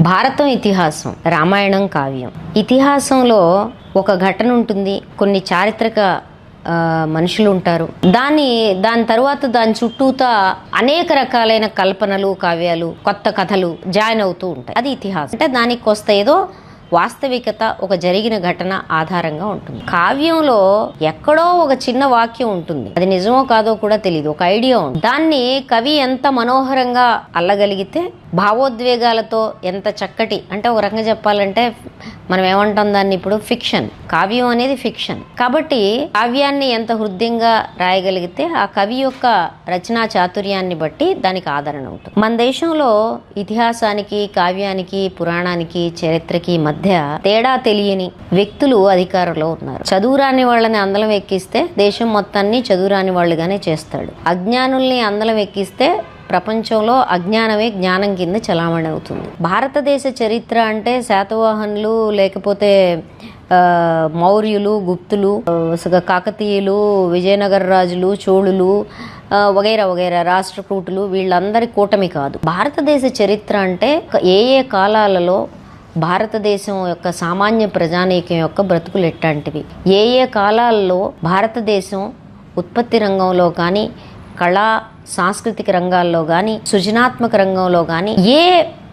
భారతం ఇతిహాసం రామాయణం కావ్యం. ఇతిహాసంలో ఒక ఘటన ఉంటుంది. కొన్ని చారిత్రక మనుషులు ఉంటారు. దాన్ని దాని తర్వాత దాని చుట్టూతా అనేక రకాలైన కల్పనలు కావ్యాలు కొత్త కథలు జాయిన్ అవుతూ ఉంటాయి. అది ఇతిహాసం. అంటే దానికి కొస్త ఏదో వాస్తవికత ఒక జరిగిన ఘటన ఆధారంగా ఉంటుంది. కావ్యంలో ఎక్కడో ఒక చిన్న వాక్యం ఉంటుంది. అది నిజమో కాదో కూడా తెలియదు ఒక ఐడియా ఉంది. దాన్ని కవి ఎంత మనోహరంగా అల్లగలిగితే భావోద్వేగాలతో ఎంత చక్కటి అంటే ఒక రకంగా చెప్పాలంటే మనం ఏమంటాం దాన్ని ఇప్పుడు? ఫిక్షన్ కావ్యం అనేది ఫిక్షన్ కాబట్టి కావ్యాన్ని ఎంత హృదయంగా రాయగలిగితే ఆ కవి యొక్క రచనా చాతుర్యాన్ని బట్టి దానికి ఆదరణ ఉంటుంది. మన దేశంలో ఇతిహాసానికి కావ్యానికి పురాణానికి చరిత్రకి మధ్య తేడా తెలియని వ్యక్తులు అధికారంలో ఉన్నారు. చదువురాని వాళ్ళని అందలం ఎక్కిస్తే దేశం మొత్తాన్ని చదువురాని వాళ్ళుగానే చేస్తాడు. అజ్ఞానుల్ని అందలం ఎక్కిస్తే ప్రపంచంలో అజ్ఞానమే జ్ఞానం కింద చలామణి అవుతుంది భారతదేశ చరిత్ర అంటే శాతవాహనులు లేకపోతే మౌర్యులు గుప్తులు కాకతీయులు విజయనగర రాజులు చోళులు వగైరా వగైరా రాష్ట్రకూటులు వీళ్ళందరి కూటమి కాదు. భారతదేశ చరిత్ర అంటే ఏ ఏ కాలాలలో భారతదేశం యొక్క సామాన్య ప్రజానీకం యొక్క బ్రతుకులు ఎట్లాంటివి? ఏ ఏ కాలాల్లో భారతదేశం ఉత్పత్తి రంగంలో కానీ కళా సాంస్కృతిక రంగాల్లో కానీ సృజనాత్మక రంగంలో కానీ ఏ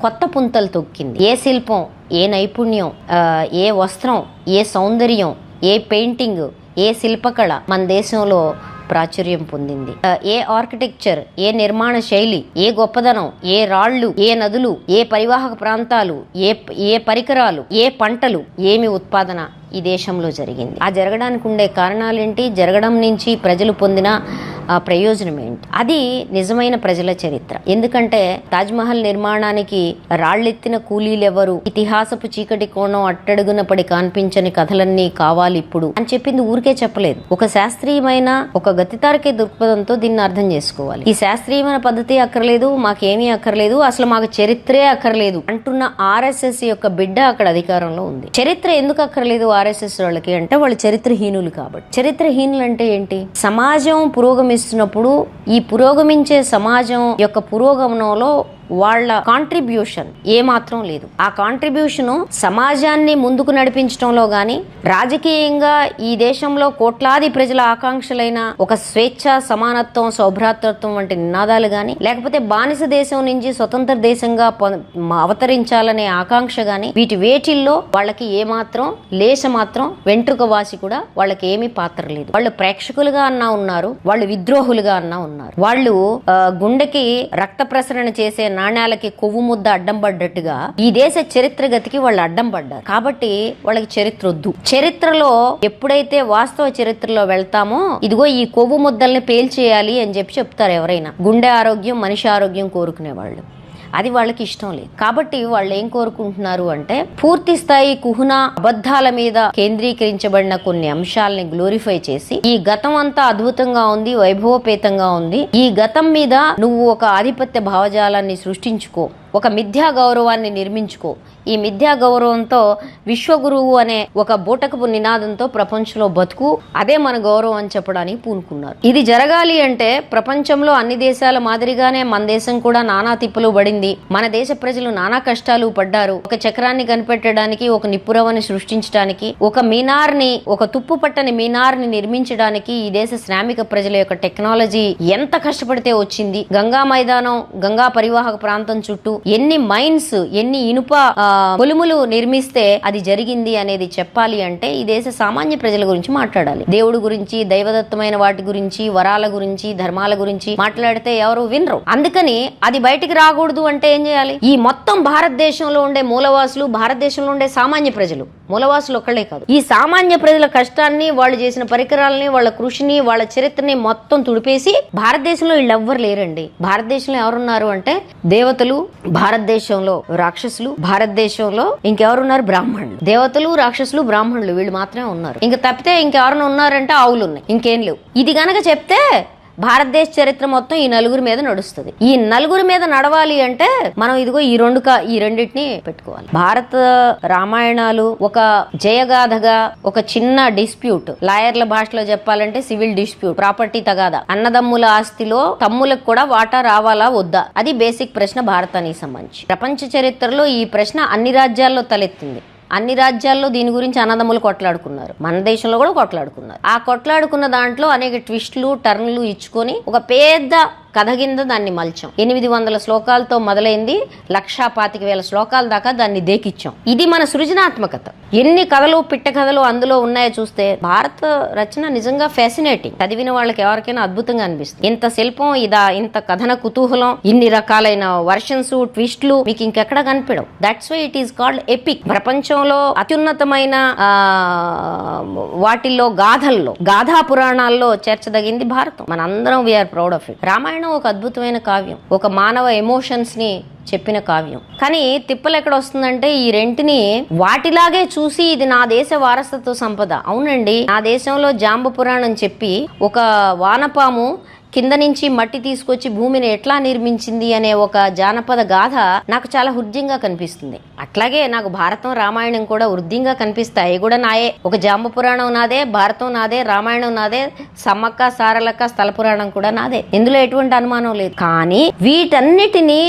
కొత్త పుంతలు తొక్కింది? ఏ శిల్పం ఏ నైపుణ్యం ఏ వస్త్రం ఏ సౌందర్యం ఏ పెయింటింగ్ ఏ శిల్పకళ మన దేశంలో ప్రాచుర్యం పొందింది? ఏ ఆర్కిటెక్చర్ ఏ నిర్మాణ శైలి ఏ గొప్పదనం ఏ రాళ్ళు ఏ నదులు ఏ పరివాహక ప్రాంతాలు ఏ ఏ పరికరాలు ఏ పంటలు ఏమి ఉత్పాదన ఈ దేశంలో జరిగింది? ఆ జరగడానికి ఉండే కారణాలేంటి? జరగడం నుంచి ప్రజలు పొందిన ప్రయోజనం ఏంటి? అది నిజమైన ప్రజల చరిత్ర. ఎందుకంటే తాజ్మహల్ నిర్మాణానికి రాళ్ళెత్తిన కూలీలెవరు? ఇతిహాసపు చీకటి కోణం అట్టడుగున పడి కనిపించని కథలన్నీ కావాలి ఇప్పుడు అని చెప్పింది ఊరికే చెప్పలేదు. ఒక శాస్త్రీయమైన ఒక గతితారకే దృక్పథంతో దీన్ని అర్థం చేసుకోవాలి. ఈ శాస్త్రీయమైన పద్ధతి అక్కర్లేదు మాకేమీ అక్కర్లేదు అసలు మాకు చరిత్రే అక్కర్లేదు అంటున్న ఆర్ఎస్ఎస్ యొక్క బిడ్డ అక్కడ అధికారంలో ఉంది. చరిత్ర ఎందుకు అక్కర్లేదు ఆర్ఎస్ఎస్ వాళ్ళకి? అంటే వాళ్ళు చరిత్రహీనులు కాబట్టి. చరిత్రహీనులు అంటే ఏంటి? సమాజం పురోగమిస్తున్నప్పుడు ఈ పురోగమించే సమాజం యొక్క పురోగమనంలో వాళ్ళ కాంట్రిబ్యూషన్ ఏ మాత్రం లేదు. ఆ కాంట్రిబ్యూషన్ సమాజాన్ని ముందుకు నడిపించడంలో గాని రాజకీయంగా ఈ దేశంలో కోట్లాది ప్రజల ఆకాంక్షలైన ఒక స్వేచ్ఛ సమానత్వం సౌభ్రాతృత్వం వంటి నినాదాలు గాని లేకపోతే బానిస దేశం నుంచి స్వతంత్ర దేశంగా అవతరించాలనే ఆకాంక్ష గాని వీటి వేటిల్లో వాళ్ళకి ఏమాత్రం మాత్రం లేశ మాత్రం వెంట్రుక వాసి కూడా వాళ్ళకి ఏమీ పాత్ర లేదు. వాళ్ళు ప్రేక్షకులుగా అన్నా ఉన్నారు వాళ్ళు విద్రోహులుగా అన్నా ఉన్నారు. వాళ్ళు గుండెకి రక్త ప్రసరణ చేసే నాణ్యాలకి కొవ్వు ముద్ద అడ్డం పడ్డట్టుగా ఈ దేశ చరిత్ర గతికి వాళ్ళు అడ్డం పడ్డారు. కాబట్టి వాళ్ళకి చరిత్ర వద్దు. చరిత్రలో ఎప్పుడైతే వాస్తవ చరిత్రలో వెళ్తామో ఇదిగో ఈ కొవ్వు ముద్దల్ని పేల్చేయాలి అని చెప్పి చెప్తారు ఎవరైనా. గుండె ఆరోగ్యం మనిషి ఆరోగ్యం కోరుకునే వాళ్ళు అది వాళ్ళకి ఇష్టం లేదు. కాబట్టి వాళ్ళు ఏం కోరుకుంటున్నారు అంటే పూర్తి స్థాయి కుహున అబద్ధాల మీద కేంద్రీకరించబడిన కొన్ని అంశాలని గ్లోరిఫై చేసి ఈ గతం అంతా అద్భుతంగా ఉంది వైభవపేతంగా ఉంది. ఈ గతం మీద నువ్వు ఒక ఆధిపత్య భావజాలాన్ని సృష్టించుకో. ఒక మిథ్యా గౌరవాన్ని నిర్మించుకో. ఈ మిథ్యా గౌరవంతో విశ్వగురువు అనే ఒక బూటకపు నినాదంతో ప్రపంచంలో బతుకు అదే మన గౌరవం అని చెప్పడానికి పూనుకున్నారు. ఇది జరగాలి అంటే ప్రపంచంలో అన్ని దేశాల మాదిరిగానే మన దేశం కూడా నానా తిప్పలు పడింది. మన దేశ ప్రజలు నానా కష్టాలు పడ్డారు. ఒక చక్రాన్ని కనిపెట్టడానికి ఒక నిప్పురవని సృష్టించడానికి ఒక మీనార్ని ఒక తుప్పు పట్టని మీనార్ని నిర్మించడానికి ఈ దేశ శ్రామిక ప్రజల యొక్క టెక్నాలజీ ఎంత కష్టపడితే వచ్చింది. గంగా మైదానం గంగా పరివాహక ప్రాంతం చుట్టూ ఎన్ని మైన్స్ ఎన్ని ఇనుప పొలుములు నిర్మిస్తే అది జరిగింది అనేది చెప్పాలి అంటే ఈ దేశ సామాన్య ప్రజల గురించి మాట్లాడాలి. దేవుడు గురించి దైవదత్తమైన వాటి గురించి వరాల గురించి ధర్మాల గురించి మాట్లాడితే ఎవరు వినరు. అందుకని అది బయటికి రాకూడదు అంటే ఏం చేయాలి? ఈ మొత్తం భారతదేశంలో ఉండే మూలవాసులు భారతదేశంలో ఉండే సామాన్య ప్రజలు. మూలవాసులు ఒక్కళ్ళే కాదు. ఈ సామాన్య ప్రజల కష్టాన్ని వాళ్ళు చేసిన పరికరాలని వాళ్ళ కృషిని వాళ్ళ చరిత్రని మొత్తం తుడిపేసి భారతదేశంలో వీళ్ళు ఎవ్వరు లేరండి. భారతదేశంలో ఎవరున్నారు అంటే దేవతలు భారతదేశంలో రాక్షసులు భారతదేశంలో ఇంకెవరున్నారు? బ్రాహ్మణులు. దేవతలు రాక్షసులు బ్రాహ్మణులు వీళ్ళు మాత్రమే ఉన్నారు. ఇంకా తప్పితే ఇంకెవరైనా ఉన్నారంటే ఆవులు ఉన్నాయి ఇంకేం లేవు. ఇది గనక చెప్తే భారతదేశ చరిత్ర మొత్తం ఈ నలుగురి మీద నడుస్తుంది. ఈ నలుగురి మీద నడవాలి అంటే మనం ఇదిగో ఈ రెండు కా- ఈ రెండింటిని పెట్టుకోవాలి. భారత రామాయణాలు ఒక జయగాథగా ఒక చిన్న డిస్ప్యూట్. లాయర్ల భాషలో చెప్పాలంటే సివిల్ డిస్ప్యూట్ ప్రాపర్టీ తగాదా. అన్నదమ్ముల ఆస్తిలో తమ్ములకు కూడా వాటా రావాలా వద్దా? అది బేసిక్ ప్రశ్న భారతానికి సంబంధించి. ప్రపంచ చరిత్రలో ఈ ప్రశ్న అన్ని రాజ్యాల్లో తలెత్తింది. అన్ని రాజ్యాల్లో దీని గురించి అన్నదమ్ములు కొట్లాడుకున్నారు. మన దేశంలో కూడా కొట్లాడుకున్నారు. ఆ కొట్లాడుకున్న దాంట్లో అనేక ట్విస్టులు టర్న్లు ఇచ్చుకొని ఒక పెద్ద కథ కింద దాన్ని మలిచాం. ఎనిమిది వందల శ్లోకాలతో మొదలైంది లక్షా పాతిక వేల శ్లోకాల దాకా దాన్ని దేకిచ్చాం. ఇది మన సృజనాత్మకత. ఎన్ని కథలు పిట్ట కథలు అందులో ఉన్నాయో చూస్తే భారత రచన నిజంగా ఫ్యాసినేటింగ్ చదివిన వాళ్ళకి ఎవరికైనా అద్భుతంగా అనిపిస్తుంది. ఇంత శిల్పం ఇదా ఇంత కథన కుతూహలం ఇన్ని రకాలైన వర్షన్స్ ట్విస్ట్లు మీకు ఇంకెక్కడ కనిపించవు. That's why it is called epic ప్రపంచంలో అత్యున్నతమైన వాటిల్లో గాథల్లో గాథా పురాణాల్లో చేర్చదగింది భారతం. మనందరం we are proud of it Ramayanam ఒక అద్భుతమైన కావ్యం ఒక మానవ ఎమోషన్స్ని చెప్పిన కావ్యం. కానీ తిప్పలు ఎక్కడ వస్తుందంటే ఈ రెంటిని వాటిలాగే చూసి ఇది నా దేశ వారసత్వ సంపద. అవునండి నా దేశంలో జాంబ పురాణం చెప్పి ఒక వానపాము కింద నుంచి మట్టి తీసుకొచ్చి భూమిని ఎట్లా నిర్మించింది అనే ఒక జానపద గాథ నాకు చాలా హృద్యంగా కనిపిస్తుంది. అట్లాగే నాకు భారతం రామాయణం కూడా హృద్యంగా కనిపిస్తాయి. కూడా నాయే. ఒక జాంబ పురాణం నాదే భారతం నాదే రామాయణం నాదే సమ్మక్క సారలక్క స్థల పురాణం కూడా నాదే. ఇందులో ఎటువంటి అనుమానం లేదు. కానీ వీటన్నిటినీ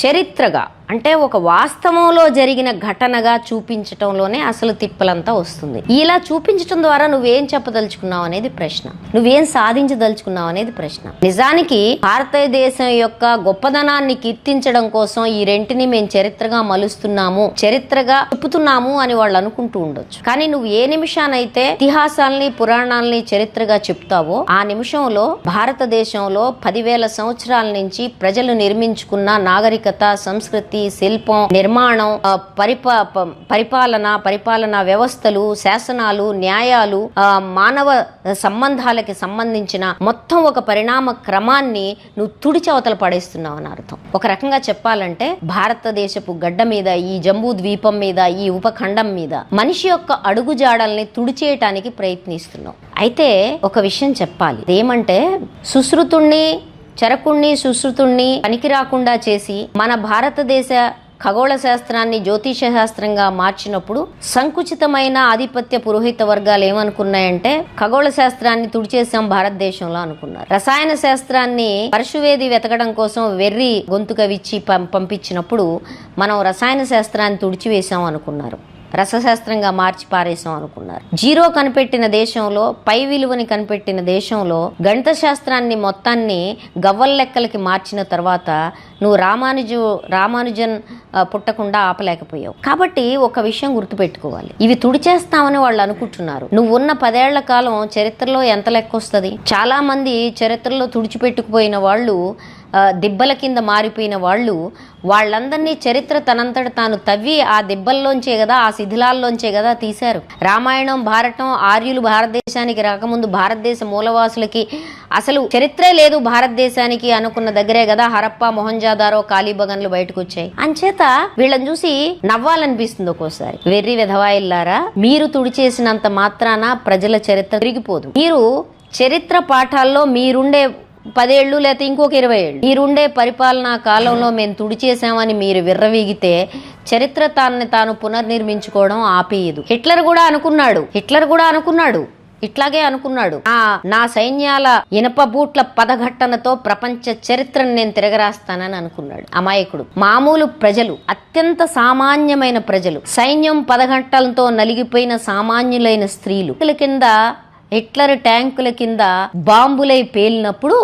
చరిత్రగా అంటే ఒక వాస్తవంలో జరిగిన ఘటనగా చూపించటంలోనే అసలు తిప్పలంతా వస్తుంది. ఇలా చూపించటం ద్వారా నువ్వేం చెప్పదలుచుకున్నావు అనేది ప్రశ్న. నువ్వేం సాధించదలుచుకున్నావు అనేది ప్రశ్న. నిజానికి భారతదేశం యొక్క గొప్పదనాన్ని కీర్తించడం కోసం ఈ రెంటిని మేము చరిత్రగా మలుస్తున్నాము చరిత్రగా చెప్పుతున్నాము అని వాళ్ళు అనుకుంటూ ఉండొచ్చు. కానీ నువ్వు ఏ నిమిషానైతే ఇతిహాసాల్ని పురాణాల్ని చరిత్రగా చెప్తావో ఆ నిమిషంలో భారతదేశంలో పదివేల సంవత్సరాల నుంచి ప్రజలు నిర్మించుకున్న నాగరికత సంస్కృతి శిల్పం నిర్మాణం పరిపా పరిపాలన పరిపాలన వ్యవస్థలు శాసనాలు న్యాయాలు మానవ సంబంధాలకి సంబంధించిన మొత్తం ఒక పరిణామ క్రమాన్ని నువ్వు తుడిచి పడేస్తున్నావు అని అర్థం. ఒక రకంగా చెప్పాలంటే భారతదేశపు గడ్డ మీద ఈ జంబూ ద్వీపం మీద ఈ ఉపఖండం మీద మనిషి యొక్క అడుగుజాడల్ని తుడిచేయటానికి ప్రయత్నిస్తున్నావు. అయితే ఒక విషయం చెప్పాలి. ఏమంటే సుశ్రుతుణ్ణి చరకుణ్ణి సుశ్రుతుణ్ణి పనికి రాకుండా చేసి మన భారతదేశ ఖగోళ శాస్త్రాన్ని జ్యోతిష శాస్త్రంగా మార్చినప్పుడు సంకుచితమైన ఆధిపత్య పురోహిత వర్గాలు ఏమనుకున్నాయంటే ఖగోళ శాస్త్రాన్ని తుడిచేసాం భారతదేశంలో అనుకున్నారు. రసాయన శాస్త్రాన్ని పరశువేది వెతకడం కోసం వెర్రి గొంతుకవిచ్చి పం- పంపించినప్పుడు మనం రసాయన శాస్త్రాన్ని తుడిచివేశాం అనుకున్నారు. రసశాస్త్రంగా మార్చి పారేసాం అనుకున్నారు. జీరో కనిపెట్టిన దేశంలో పై విలువని కనిపెట్టిన దేశంలో గణిత శాస్త్రాన్ని మొత్తాన్ని గవ్వల లెక్కలకి మార్చిన తర్వాత నువ్వు రామానుజు రామానుజన్ పుట్టకుండా ఆపలేకపోయావు. కాబట్టి ఒక విషయం గుర్తుపెట్టుకోవాలి. ఇవి తుడిచేస్తామని వాళ్ళు అనుకుంటున్నారు. నువ్వు ఉన్న పదేళ్ళ కాలం చరిత్రలో ఎంత లెక్క వస్తుంది? చాలా మంది చరిత్రలో తుడిచిపెట్టుకుపోయిన వాళ్ళు దిబ్బల కింద మారిపోయిన వాళ్ళు వాళ్ళందరినీ చరిత్ర తనంతట తాను తవ్వి ఆ దిబ్బల్లోంచే కదా ఆ శిథిలాల్లోంచే కదా తీశారు. రామాయణం భారతం ఆర్యులు భారతదేశానికి రాకముందు భారతదేశ మూలవాసులకి అసలు చరిత్రే లేదు భారతదేశానికి అనుకున్న దగ్గరే కదా హరప్ప మొహంజాదారో కాళీబగన్లు బయటకు వచ్చాయి అంచేత వీళ్ళని చూసి నవ్వాలనిపిస్తుంది ఒక్కోసారి. వెర్రి విధవాయిల్లారా మీరు తుడిచేసినంత మాత్రాన ప్రజల చరిత్ర తిరిగిపోదు. మీరు చరిత్ర పాఠాల్లో మీరుండే పదేళ్ళు లేకపోతే ఇంకొక ఇరవై ఏళ్ళు. మీరుండే పరిపాలనా కాలంలో మేము తుడిచేసామని మీరు విర్రవీగితే చరిత్ర తాన్ని తాను పునర్నిర్మించుకోవడం ఆపేయదు. హిట్లర్ కూడా అనుకున్నాడు. హిట్లర్ కూడా అనుకున్నాడు. ఇట్లాగే అనుకున్నాడు. ఆ నా సైన్యాల ఇనప బూట్ల పదఘట్టనతో ప్రపంచ చరిత్రను నేను తిరగరాస్తానని అనుకున్నాడు. అమాయకుడు. మామూలు ప్రజలు. అత్యంత సామాన్యమైన ప్రజలు. సైన్యం పదఘట్టలతో నలిగిపోయిన సామాన్యులైన స్త్రీలు. వీళ్ళ కింద హిట్లర్ ట్యాంకుల కింద బాంబులై పేలినప్పుడు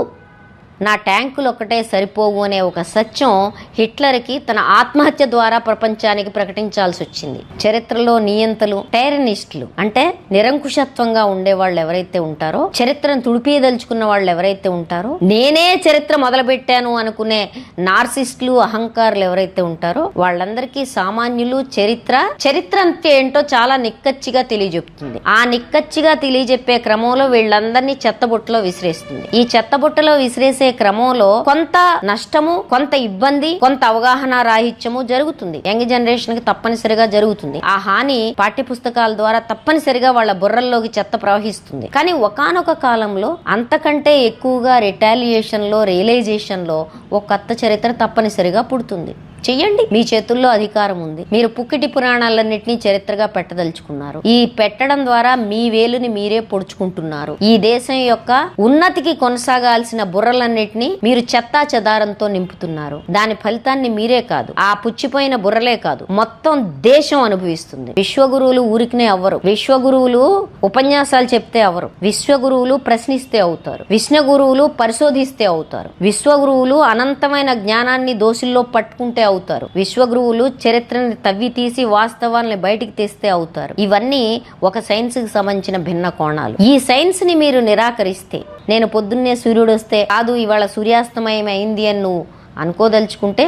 నా ట్యాంకులు ఒక్కటే సరిపోవు అనే ఒక సత్యం హిట్లర్కి తన ఆత్మహత్య ద్వారా ప్రపంచానికి ప్రకటించాల్సి వచ్చింది. చరిత్రలో నియంతలు టైరనిస్టులు అంటే నిరంకుశత్వంగా ఉండే వాళ్ళు ఎవరైతే ఉంటారో చరిత్రను తుడిపేయదలుచుకున్న వాళ్ళు ఎవరైతే ఉంటారో నేనే చరిత్ర మొదలుపెట్టాను అనుకునే నార్సిస్టులు అహంకారులు ఎవరైతే ఉంటారో వాళ్ళందరికీ సామాన్యులు చరిత్ర చరిత్ర అంటే ఏంటో చాలా నిక్కచ్చిగా తెలియజెప్తుంది. ఆ నిక్కచ్చిగా తెలియజెప్పే క్రమంలో వీళ్ళందరినీ చెత్తబుట్టలో విసిరేస్తుంది. ఈ చెత్తబుట్టలో విసిరేసే చేసే క్రమంలో కొంత నష్టము కొంత ఇబ్బంది కొంత అవగాహన రాహిత్యము జరుగుతుంది. యంగ్ జనరేషన్కి తప్పనిసరిగా జరుగుతుంది. ఆ హాని పాఠ్య పుస్తకాల ద్వారా తప్పనిసరిగా వాళ్ళ బుర్రల్లోకి చెత్త ప్రవహిస్తుంది. కానీ ఒకానొక కాలంలో అంతకంటే ఎక్కువగా రిటాలియేషన్లో రియలైజేషన్లో ఒక కొత్త చరిత్ర తప్పనిసరిగా పుడుతుంది. చెయ్యండి. మీ చేతుల్లో అధికారం ఉంది. మీరు పుక్కిటి పురాణాలన్నింటినీ చరిత్రగా పెట్టదలుచుకున్నారు. ఈ పెట్టడం ద్వారా మీ వేలుని మీరే పొడుచుకుంటున్నారు. ఈ దేశం యొక్క ఉన్నతికి కొనసాగాల్సిన బుర్రలన్నింటినీ మీరు చెత్తా చెదారంతో నింపుతున్నారు. దాని ఫలితాన్ని మీరే కాదు ఆ పుచ్చిపోయిన బుర్రలే కాదు మొత్తం దేశం అనుభవిస్తుంది. విశ్వగురువులు ఊరికినే అవ్వరు. విశ్వగురువులు ఉపన్యాసాలు చెప్తే అవరు విశ్వగురువులు ప్రశ్నిస్తే అవుతారు. విష్ణుగురువులు పరిశోధిస్తే అవుతారు. విశ్వగురువులు అనంతమైన జ్ఞానాన్ని దోషుల్లో పట్టుకుంటే అవుతారు. విశ్వగురువులు చరిత్రని తవ్వి తీసి వాస్తవాల్ని బయటికి తెస్తే అవుతారు. ఇవన్నీ ఒక సైన్స్కి సంబంధించిన భిన్న కోణాలు. ఈ సైన్స్ని మీరు నిరాకరిస్తే నేను పొద్దున్నే సూర్యుడు వస్తే కాదు ఇవాళ సూర్యాస్తమయం అయింది అని నువ్వు అనుకోదలుచుకుంటే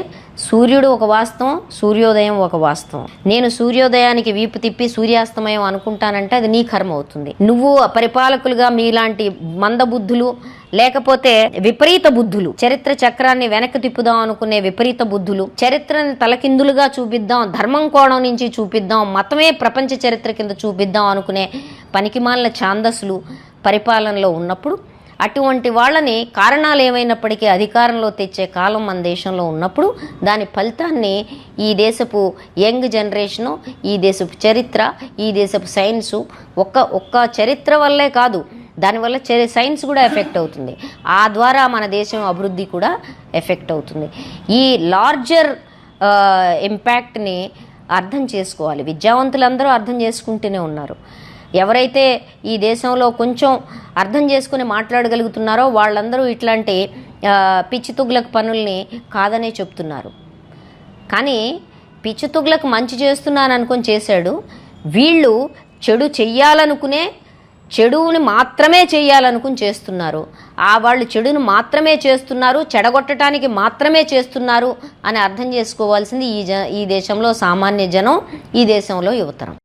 సూర్యుడు ఒక వాస్తవం సూర్యోదయం ఒక వాస్తవం. నేను సూర్యోదయానికి వీపు తిప్పి సూర్యాస్తమయం అనుకుంటానంటే అది నీ కర్మ అవుతుంది. నువ్వు పరిపాలకులుగా మీలాంటి మందబుద్ధులు లేకపోతే విపరీత బుద్ధులు చరిత్ర చక్రాన్ని వెనక్కి తిప్పుదాం అనుకునే విపరీత బుద్ధులు చరిత్రని తలకిందులుగా చూపిద్దాం ధర్మం కోణం నుంచి చూపిద్దాం మతమే ప్రపంచ చరిత్ర కింద చూపిద్దాం అనుకునే పనికిమాలిన ఛాందస్సులు పరిపాలనలో ఉన్నప్పుడు అటువంటి వాళ్ళని కారణాలు ఏమైనప్పటికీ అధికారంలో తెచ్చే కాలం మన దేశంలో ఉన్నప్పుడు దాని ఫలితాన్ని ఈ దేశపు యంగ్ జనరేషను ఈ దేశపు చరిత్ర ఈ దేశపు సైన్సు ఒక్క ఒక్క చరిత్ర వల్లే కాదు దానివల్ల చరి సైన్స్ కూడా ఎఫెక్ట్ అవుతుంది. ఆ ద్వారా మన దేశం అభివృద్ధి కూడా ఎఫెక్ట్ అవుతుంది. ఈ లార్జర్ ఇంపాక్ట్ని అర్థం చేసుకోవాలి. విద్యావంతులందరూ అర్థం చేసుకుంటూనే ఉన్నారు. ఎవరైతే ఈ దేశంలో కొంచెం అర్థం చేసుకుని మాట్లాడగలుగుతున్నారో వాళ్ళందరూ ఇట్లాంటి పిచ్చితుగ్లకు పిచ్చి పనుల్ని కాదనే చెప్తున్నారు. కానీ పిచ్చి తుగ్లకు మంచి చేస్తున్నాను అనుకొని చేశాడు. వీళ్ళు చెడు చెయ్యాలనుకునే చెడుని మాత్రమే చేయాలనుకుని చేస్తున్నారు. ఆ వాళ్ళు చెడును మాత్రమే చేస్తున్నారు చెడగొట్టడానికి మాత్రమే చేస్తున్నారు అని అర్థం చేసుకోవాల్సింది ఈ జ ఈ దేశంలో సామాన్య జనం ఈ దేశంలో యువతరం.